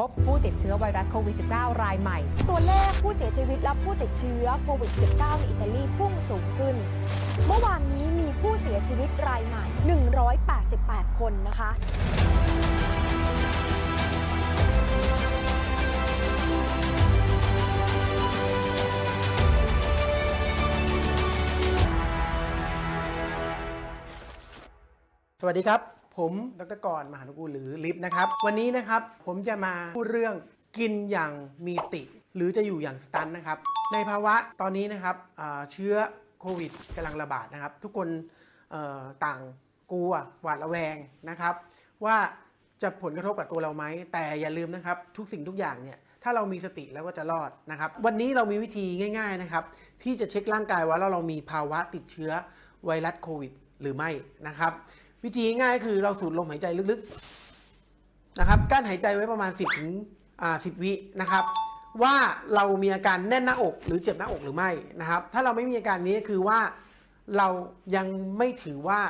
พบผู้ติดเชื้อไวรัสโควิด -19 รายใหม่ ตัวเลขผู้เสียชีวิตและผู้ติดเชื้อโควิด -19 ในอิตาลีพุ่งสูงขึ้น เมื่อวานนี้มีผู้เสียชีวิตรายใหม่ 188 คนนะคะสวัสดีครับ ผมดรกรมหานุกูลหรือลิฟนะครับ วันนี้นะครับผมจะมาพูดเรื่องกินอย่างมีสติ หรือจะอยู่อย่างสตันนะครับ ในภาวะตอนนี้นะครับเชื้อโควิดกำลังระบาดนะครับ ทุกคนต่างกลัวหวาดระแวงนะครับ ว่าจะผลกระทบกับตัวเราไหม แต่อย่าลืมนะครับ ทุกสิ่งทุกอย่างเนี่ยถ้าเรามีสติแล้วก็จะรอดนะครับ วันนี้เรามีวิธีง่ายๆนะครับ ที่จะเช็คร่างกายว่าเราเรามีภาวะติดเชื้อไวรัสโควิดหรือไม่นะครับ วิธีง่ายคือเราสูดลมหายใจลึกๆนะครับกั้นหายใจไว้ประมาณ 10ถึงอ่า10วินะครับ ว่าเรามีอาการแน่นหน้าอกหรือเจ็บหน้าอกหรือไม่นะครับ ถ้าเราไม่มีอาการนี้คือว่าเรายังไม่ถือว่า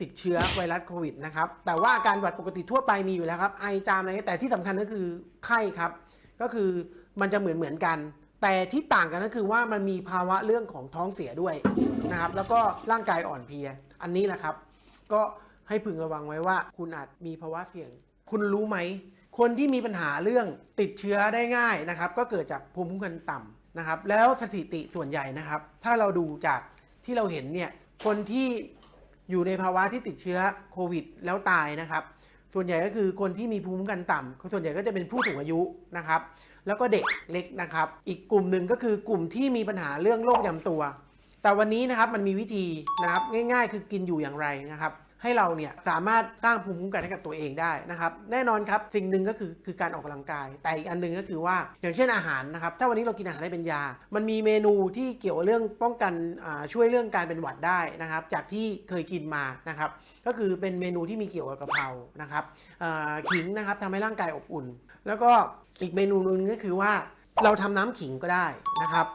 ติดเชื้อไวรัสโควิดนะครับ แต่ว่าอาการหวัดปกติทั่วไปมีอยู่แล้วครับ ไอจามอะไรแต่ที่สำคัญก็คือไข้ครับ ก็คือมันจะเหมือนเหมือนกัน แต่ที่ต่างกันก็คือว่ามันมีภาวะเรื่องของท้องเสียด้วยนะครับ แล้วก็ร่างกายอ่อนเพลีย อันนี้แหละครับ ก็ ให้พึงระวังไว้ว่า คุณอาจมีภาวะเสี่ยง คุณรู้ไหม คนที่มีปัญหาเรื่องติดเชื้อได้ง่ายนะครับ ก็เกิดจากภูมิคุ้มกันต่ำนะครับ แล้วสถิติส่วนใหญ่นะครับ ถ้าเราดูจากที่เราเห็นเนี่ย คนที่อยู่ในภาวะที่ติดเชื้อโควิด แล้วตายนะครับ ส่วนใหญ่ก็คือคนที่มีภูมิคุ้มกันต่ำส่วนใหญ่ก็จะเป็นผู้สูงอายุนะครับ แล้วก็เด็กเล็กนะครับ อีกกลุ่มหนึ่งก็คือกลุ่มที่มีปัญหาเรื่องโรคยำตัว แต่วันนี้นะครับมันมีวิธีนะครับง่าย ๆ คือกินอยู่อย่างไรนะครับ ให้เราเนี่ยสามารถสร้างภูมิคุ้มกันให้กับตัวเองได้นะครับ แน่นอนครับสิ่งหนึ่งก็คือคือการออกกำลังกาย แต่อีกอันหนึ่งก็คือว่าอย่างเช่นอาหารนะครับถ้าวันนี้เรากินอาหารได้เป็นยา มันมีเมนูที่เกี่ยวเรื่องป้องกันช่วยเรื่องการเป็นหวัดได้นะครับ จากที่เคยกินมานะครับ ก็คือเป็นเมนูที่มีเกี่ยวกับกะเพรานะครับขิงนะครับทำให้ร่างกายอบอุ่น แล้วก็อีกเมนูนึงก็คือว่าเราทำน้ำขิงก็ได้นะครับ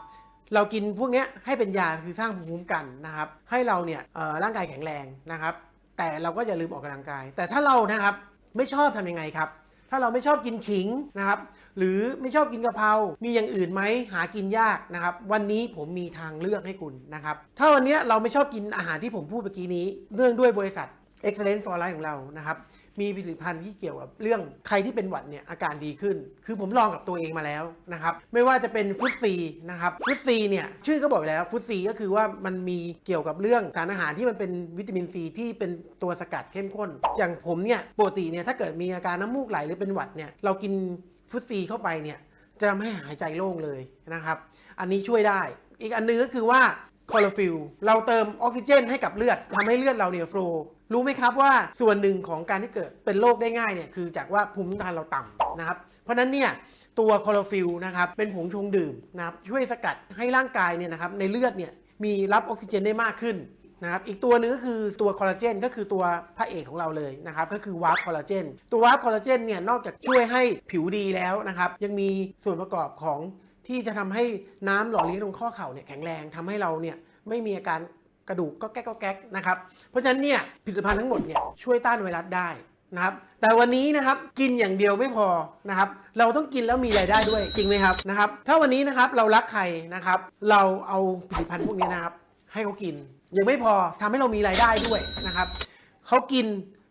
เรากินพวกนี้ให้เป็นยาคือสร้างภูมิคุ้มกันนะครับ ให้เราเนี่ยร่างกายแข็งแรงนะครับ แต่เราก็อย่าลืมออกกำลังกาย แต่ถ้าเรานะครับไม่ชอบทำยังไงครับ ถ้าเราไม่ชอบกินขิงนะครับ หรือไม่ชอบกินกะเพรามีอย่างอื่นไหมหากินยากนะครับ วันนี้ผมมีทางเลือกให้คุณนะครับ ถ้าวันนี้เราไม่ชอบกินอาหารที่ผมพูดเมื่อกี้นี้ เนื่องด้วยบริษัท Excellent for Life ของเรานะครับ มีผลิตภัณฑ์ที่เกี่ยวกับเรื่องใครที่เป็นหวัดเนี่ยอาการดีขึ้น คือผมลองกับตัวเองมาแล้วนะครับ ไม่ว่าจะเป็นฟุตซีนะครับฟุตซีเนี่ยชื่อก็บอกแล้วฟุตซีก็คือว่ามันมีเกี่ยวกับเรื่องสารอาหารที่มันเป็นวิตามินซีที่เป็นตัวสกัดเข้มข้น อย่างผมเนี่ยปกติเนี่ยถ้าเกิดมีอาการน้ำมูกไหลหรือเป็นหวัดเนี่ยเรากินฟุตซีเข้าไปเนี่ยจะทำให้หายใจโล่งเลยนะครับ อันนี้ช่วยได้ อีกอันหนึงก็คือว่า คลอโรฟิลเราเติมออกซิเจนให้กับเลือดทำให้เลือดเราเนี่ยโฟลรู้ไหมครับว่าส่วนหนึ่งของการที่เกิดเป็นโรคได้ง่ายเนี่ยคือจากว่าภูมิคุ้มกันเราต่ำนะครับ เพราะฉะนั้นเนี่ยตัวคลอโรฟิลนะครับเป็นผงชงดื่มนะครับช่วยสกัดให้ร่างกายเนี่ยนะครับในเลือดเนี่ยมีรับออกซิเจนได้มากขึ้นนะครับอีกตัวหนึงก็คือตัวคอลลาเจนก็คือตัวพระเอกของเราเลยนะครับก็คือวาร์ปคอลลาเจนตัววาร์ปคอลลาเจนเนี่ยนอกจากช่วยให้ผิวดีแล้วนะครับยังมีส่วนประกอบของ ที่จะทำให้น้ำหล่อเลี้ยงตรงข้อเข่าเนี่ยแข็งแรงทำให้เราเนี่ยไม่มีอาการกระดูกก็แก๊กก็แก๊กนะครับเพราะฉะนั้นเนี่ยผลิตภัณฑ์ทั้งหมดเนี่ยช่วยต้านไวรัสได้นะครับแต่วันนี้นะครับกินอย่างเดียวไม่พอนะครับเราต้องกินแล้วมีรายได้ด้วยจริงไหมครับนะครับถ้าวันนี้นะครับเรารักใครนะครับเราเอาผลิตภัณฑ์พวกนี้นะครับให้เขากินยังไม่พอทำให้เรามีรายได้ด้วยนะครับเขากิน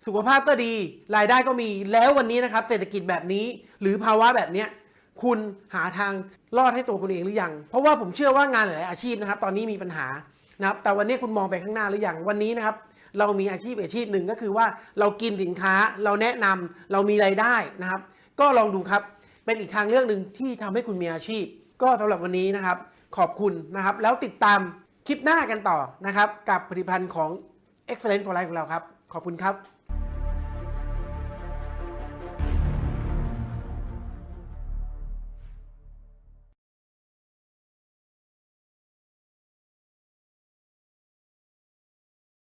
สุขภาพก็ดี รายได้ก็มีแล้ววันนี้นะครับเศรษฐกิจแบบนี้หรือภาวะแบบเนี้ย คุณหาทางรอดให้ตัวคุณเองหรือยัง เพราะว่าผมเชื่อว่างานหลายอาชีพนะครับ ตอนนี้มีปัญหานะครับ แต่วันนี้คุณมองไปข้างหน้าหรือยัง วันนี้นะครับ เรามีอาชีพอาชีพหนึ่งก็คือว่าเรากินสินค้า เราแนะนำเรามีรายได้นะครับ ก็ลองดูครับ เป็นอีกทางเลือกหนึ่งที่ทำให้คุณมีอาชีพ ก็สำหรับวันนี้นะครับ ขอบคุณนะครับ แล้วติดตามคลิปหน้ากันต่อนะครับ กับผลิตภัณฑ์ของ Excellent for Life ของเราครับ ขอบคุณครับ